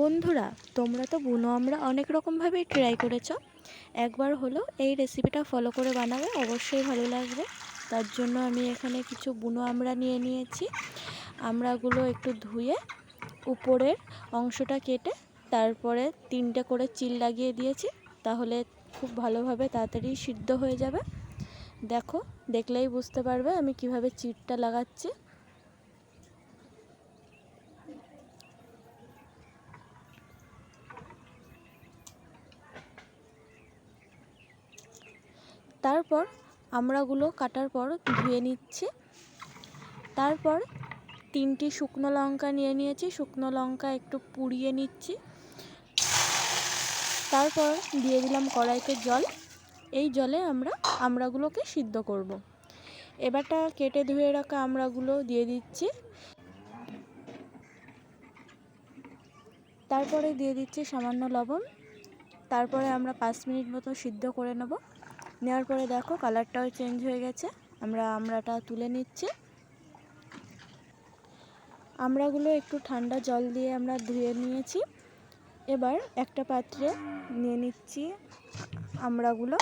বন্ধুরা, তোমরা তো বুনো, আমরা অনেক রকমভাবেই ট্রাই করেছ। একবার হলো এই রেসিপিটা ফলো করে বানাবে, অবশ্যই ভালো লাগবে। তার জন্য আমি এখানে কিছু বুনো আমরা নিয়ে নিয়েছি। আমরাগুলো একটু ধুয়ে উপরের অংশটা কেটে তারপরে তিনটে করে চিল লাগিয়ে দিয়েছি, তাহলে খুব ভালোভাবে তাড়াতাড়ি সিদ্ধ হয়ে যাবে। দেখো, দেখলেই বুঝতে পারবে আমি কীভাবে চিটটা লাগাচ্ছি। তারপর আমড়াগুলো কাটার পর ধুয়ে নিচ্ছি। তারপর তিনটি শুকনো লঙ্কা নিয়ে নিয়েছি, শুকনো লঙ্কা একটু পুড়িয়ে নিচ্ছি। তারপর দিয়ে দিলাম কড়াইতে জল। এই জলে আমরা আমড়াগুলোকে সিদ্ধ করব। এবারটা কেটে ধুয়ে রাখা আমড়াগুলো দিয়ে দিচ্ছি। তারপরে দিয়ে দিচ্ছি সামান্য লবণ। তারপরে আমরা পাঁচ মিনিট মতো সিদ্ধ করে নেব। নেওয়ার পরে দেখো কালারটাও চেঞ্জ হয়ে গেছে। আমরা আমড়াটা তুলে নিচ্ছি। আমড়াগুলো একটু ঠান্ডা জল দিয়ে আমরা ধুয়ে নিয়েছি। এবার একটা পাত্রে নিয়ে নিচ্ছি আমড়াগুলো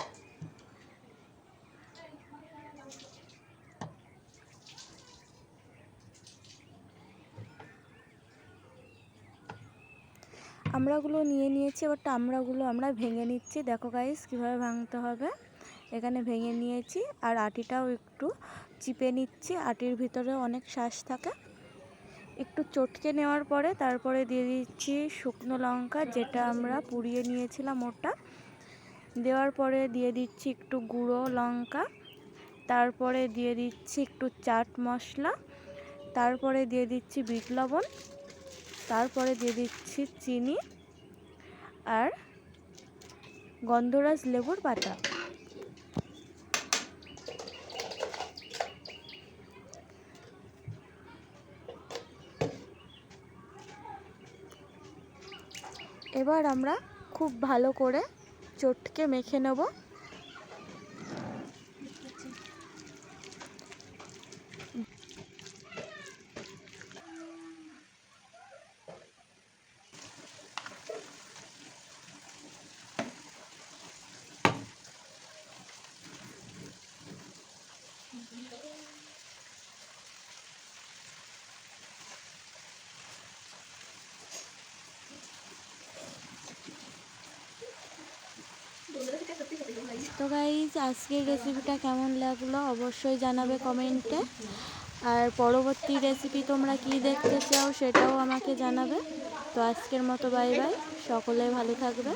আমড়াগুলো নিয়ে নিয়েছি এবার আমড়াগুলো আমরা ভেঙে নিচ্ছি। দেখো গাইস কীভাবে ভাঙতে হবে। এখানে ভেঙে নিয়েছি আর আটিটাও একটু চিপে নিচ্ছি। আটির ভিতরে অনেক শ্বাস থাকে। একটু চটকে নেওয়ার পরে তারপরে দিয়ে দিচ্ছি শুকনো লঙ্কা, যেটা আমরা পুড়িয়ে নিয়েছিলাম ওটা। দেওয়ার পরে দিয়ে দিচ্ছি একটু গুঁড়ো লঙ্কা, তারপরে দিয়ে দিচ্ছি একটু চাট মশলা, তারপরে দিয়ে দিচ্ছি বিট লবণ, তারপরে দিয়ে দিচ্ছি চিনি আর গন্ধরাজ লেবুর পাতা। এবার আমরা খুব ভালো করে চটকে মেখে নেব। তো গাইজ আজকের রেসিপিটা কেমন লাগল অবশ্যই জানাবে কমেন্টে আর পরবর্তী রেসিপি তোমরা কি দেখতে চাও সেটাও আমাকে জানাবে। তো আজকের মতো বাই বাই সকলে ভালো থাকবে।